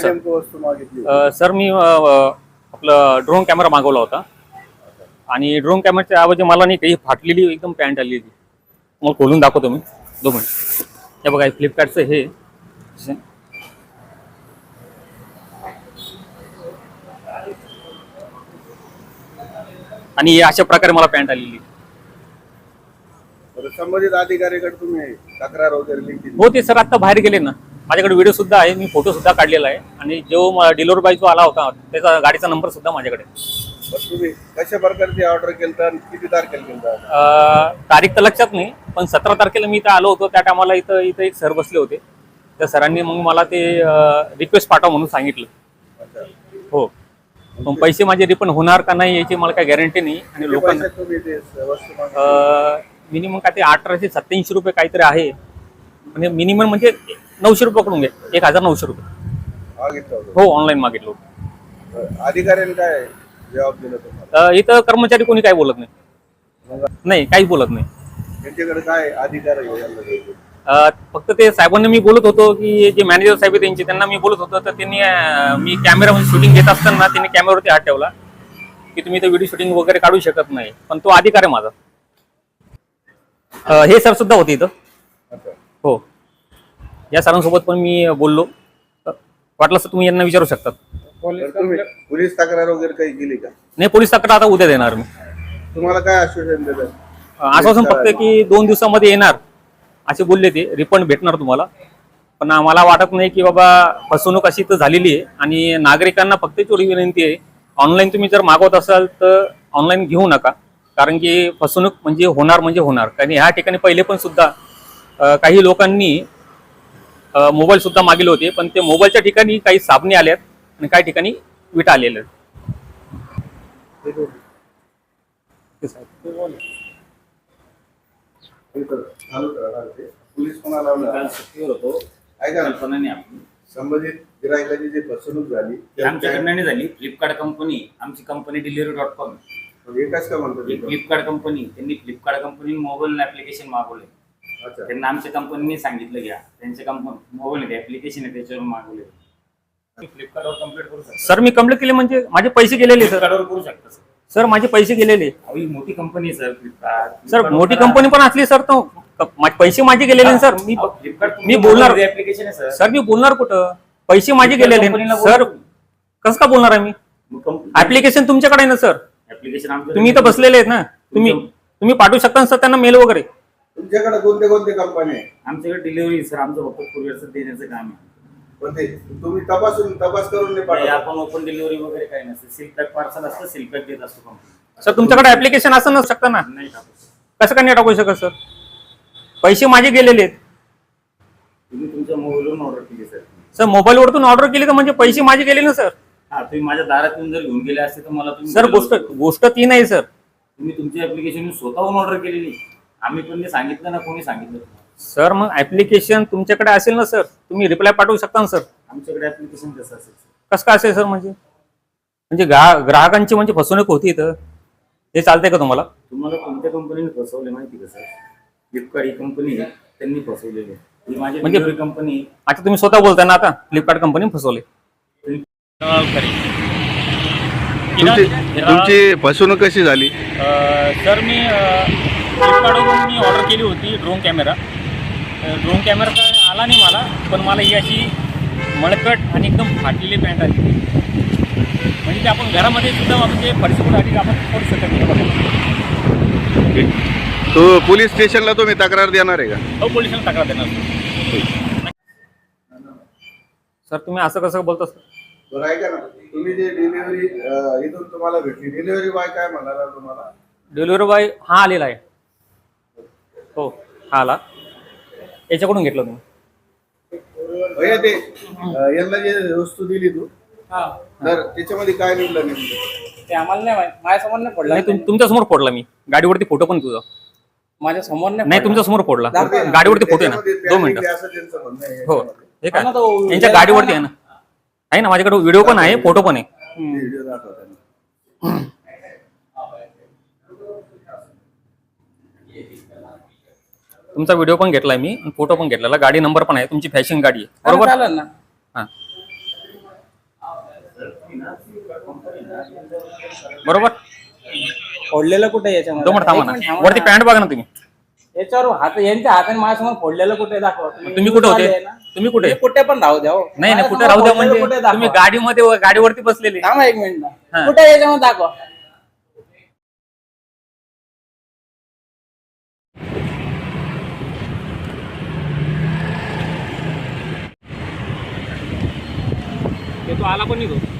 Sir. अ, sir मी अ, अ, आपलं drone camera मागवला होता. आणि ड्रोन कॅमेराच्या ऐवजी मला नाही काही फाटलेली एकदम पॅन्ट आली होती मग खोलून दाखवतो मी. दोन मिनिट. हे बघा फ्लिपकार्टचं हे. आणि अशा प्रकारे मला पॅन्ट आलेली. संबंधित अधिकाऱ्याकडे तुम्ही तक्रार वगैरे लिहिली. हो ते सर आता बाहेर गेले ना. माझ्याकडे व्हिडिओ सुद्धा आहे मी फोटो सुद्धा काढलेला आहे. आणि जो डिलिव्हरी बॉय जो आला होता त्याचा गाडीचा नंबर सुद्धा माझ्याकडे तुम्ही कशा प्रकारची ऑर्डर केलं किती तारखेला केलं तारीख तर लक्षात नाही पण सतरा तारखेला मी इथं आलो होतो. त्या टायमाला इथं इथं एक सर बसले होते. त्या सरांनी मग मला ते रिक्वेस्ट पाठवा म्हणून सांगितलं. हो. पण पैसे माझे रिफंड होणार का नाही याची मला काही गॅरंटी नाही. आणि लोकांना? मिनिमम काय ते अठराशे सत्याऐंशी रुपये काहीतरी आहे. म्हणजे मिनिमम म्हणजे नऊशे रुपये पकडून घ्या एक हजार नऊशे रुपये. मागितलं होतं. हो ऑनलाईन मागितलं होतं. बरं, अधिकाऱ्याने काय जबाब दिला तुम्हाला? अ, इथं कर्मचारी कोणी काही बोलत नाही. नाही काहीच बोलत नाही. त्यांच्याकडे काय अधिकार आहे यांना द्यायचे? अ, फक्त ते साहेबांना मी बोलत होतो की जे मॅनेजर साहेब आहे त्यांचे त्यांना मी बोलत होतो. तर त्यांनी अ, मी कॅमेरामध्ये शूटिंग घेत असताना त्यांनी कॅमेरावरती हात ठेवला की तुम्ही तर व्हिडिओ शूटिंग वगैरे काढू शकत नाही. पण तो अधिकार आहे माझा. अ, हे सर सुद्धा होते इथं. अच्छा. हो. या सरांसोबत पण मी बोललो. वाटलं तर तुम्ही यांना विचारू शकतात. तर तुम्ही पोलीस तक्रार वगैरे काही केली का? नाही पोलीस तक्रार आता उद्या देणार मी. तुम्हाला काय आश्वासन दिलं आश्वासन फक्त की दोन दिवसामध्ये येणार. असे बोलले ते. रिफंड भेटणार तुम्हाला. पण मला वाटत नाही की बाबा फसवणूक अशी तर झालेली आहे. आणि नागरिकांना फक्त थोडी विनंती आहे. ऑनलाईन तुम्ही जर मागवत असाल तर ऑनलाईन घेऊ नका. कारण की फसवणूक म्हणजे होणार म्हणजे होणार. कारण ह्या ठिकाणी पहिले पण सुद्धा काही लोकांनी मोबाईल सुद्धा मागेले होते पण ते मोबाईलच्या ठिकाणी काही साबणे आल्यात आणि काही ठिकाणी विटा आलेल्या आपली संबंधित गिरायकाची जी फसवणूक झाली ती आमच्याकडनं नाही झाली. फ्लिपकार्ट कंपनी आमची कंपनी डिलिव्हरी डॉट कॉम एकाच का म्हणतो? फ्लिपकार्ट कंपनी त्यांनी फ्लिपकार्ट कंपनी मोबाईल ऍप्लिकेशन मागवले अच्छा. त्यांना आमच्या कंपनीने सांगितलं घ्या. त्यांच्या कंपनी मोबाईल ऍप्लिकेशन आहे त्याच्यावर मागवले. फ्लिपकार्टवर कंप्लीट करू शकता. सर मी कंप्लेंट केली म्हणजे माझे पैसे गेलेले सर. फ्लिपकार्टवर करू शकता सर. सर माझे पैसे गेलेले. अहो, ही मोठी कंपनी आहे सर फ्लिपकार्ट. सर मोठी कंपनी पण असली सर मा- पैसे माझे गेलेले ना सर. मी फ्लिपकार्ट मी बोलणार. ऍप्लिकेशन आहे सर. सर मी बोलणार कुठं? पैसे माझे गेलेले. कंपनीला सर. कसं का बोलणार आहे मी ऍप्लिकेशन तुमच्याकडे आहे ना सर. ऍप्लिकेशन आमचं तुम्ही इथं बसलेले आहेत ना. तुम्ही तुम्ही पाठवू शकता ना सर त्यांना मेल वगैरे? तुमच्याकडे कोणते कोणते कंपनी आहे? आमच्याकडे डिलिव्हरी सर आमचं फक्त कुरिअरचं देण्याचं काम आहे. पण ते तुम्ही तपासून तपास करून नाही नाही, पाठवा आपण ओपन डिलिव्हरी वगैरे काही नसतं. सिल्क पॅक पार्सल असतं सिल्क पॅक देत असतो कंपनी सर तुमच्याकडे ऍप्लिकेशन असं नसू शकतं ना? नाही. कसं का नाही टाकू शकत सर पैसे माझे गेलेले आहेत. तुम्ही तुमच्या मोबाईलवरून ऑर्डर केली सर सर मोबाईलवरतून ऑर्डर केली तर म्हणजे पैसे माझे गेले ना सर हा तुम्ही माझ्या दारात येऊन जर घेऊन गेले असते तर मला तुम्ही सर गोष्ट असतं. गोष्ट ती नाही सर तुम्ही तुमच्या ऍप्लिकेशन स्वतःहून ऑर्डर केलेली. आम्ही पण नाही सांगितलं ना कोणी सांगितलं. सर मग ऍप्लिकेशन तुमच्याकडे असेल ना सर? तुम्ही रिप्लाय पाठवू शकता ना सर? आमच्याकडे ऍप्लिकेशन कसं असेल? कसं काय असेल सर म्हणजे? म्हणजे ग्राह- ग्राहकांची म्हणजे फसवणूक होती इथं. हे चालतंय का तुम्हाला? तुम्हाला कोणत्या कंपनीने फसवले माहिती का सर? फ्लिपकार्ट ही कंपनी त्यांनी फसवलेली. आहे. ही माझी म्हणजे- डिलिव्हरी कंपनी आता तुम्ही स्वतः बोलताय ना आता फ्लिपकार्ट कंपनी फसवले. तुमची तुमची फसवणूक कशी झाली? सर मी फ्लिपकार्टवरून मी ऑर्डर केली होती ड्रोन कॅमेरा ड्रोन कॅमेरा काय आला नाही मला पण मला ही अशी मळकट आणि एकदम फाटलेली पॅन्ट आली. म्हणजे ते आपण घरामध्ये सुद्धा म्हणजे परिस्थितीसाठी आपण करू शकत नाही. तो पोलीस स्टेशनला तुम्ही तक्रार देणार आहे का? हो पोलिसांना तक्रार देणार. सर तुम्ही असं कसं बोलता सर? बरं ऐका ना. तुम्ही जे डिलिव्हरी इथून तुम्हाला भेटली. डिलिव्हरी बॉय काय म्हणाला तुम्हाला? डिलिव्हरी बॉय हा आलेला आहे. हो हा आला. याच्याकडून घेतलं तुम्ही? भैया ते अं, यांना जे वस्तू दिली तू तर त्याच्यामध्ये काय निघलं नेमकं? ते आम्हाला नाही माहीत. माझ्यासमोर नाही पडला. नाही तुम- तुमच्यासमोर फोडला मी. गाडीवरती फोटो पण तुझा. माझ्यासमोर नाही नाही पडला. तुमच्यासमोर फोडला दाखवा. गाडीवरती फोटो आहे त्याच्यामध्ये ना दोन मिनिटं. असं त्यांचं म्हणणं आहे. हो. याच्यामध्ये. हे हा ना काय तो यांच्या video गाडीवरती आहे ना. आहे ना माझ्याकडे व्हिडिओ पण आहे फोटो पण आहे. व्हिडिओ दाखवा त्यांना. तुमचा व्हिडिओ पण घेतलाय मी फोटो पण घेतलेला. गाडी नंबर पण आहे तुमची फॅशन गाडी आहे. बरोबर? चालेल ना. हा. बरोबर? फोडलेलं कुठे याच्यामध्ये? दोन मिनिट थांबा एक मिनिट ना थांबा वरती ना. पॅन्ट बघा ना तुम्ही. याच्यावर हात यांच्या हाताने माझ्यासमोर फोडलेलं कुठे दाखवा. तुम्ही कुठे होते? ना. तुम्ही कुठे? तुम्ही कुठे पण राहू द्या हो. नाही नाही कुठे माझ्यासमोर राहू द्या फोडलेलं म्हणजे कुठे दाखवा. तुम्ही गाडीमध्ये गाडीवरती बसलेले. थांबा एक मिनिट हा. ना कुठे याच्यामध्ये दाखवा. तो आला पण तो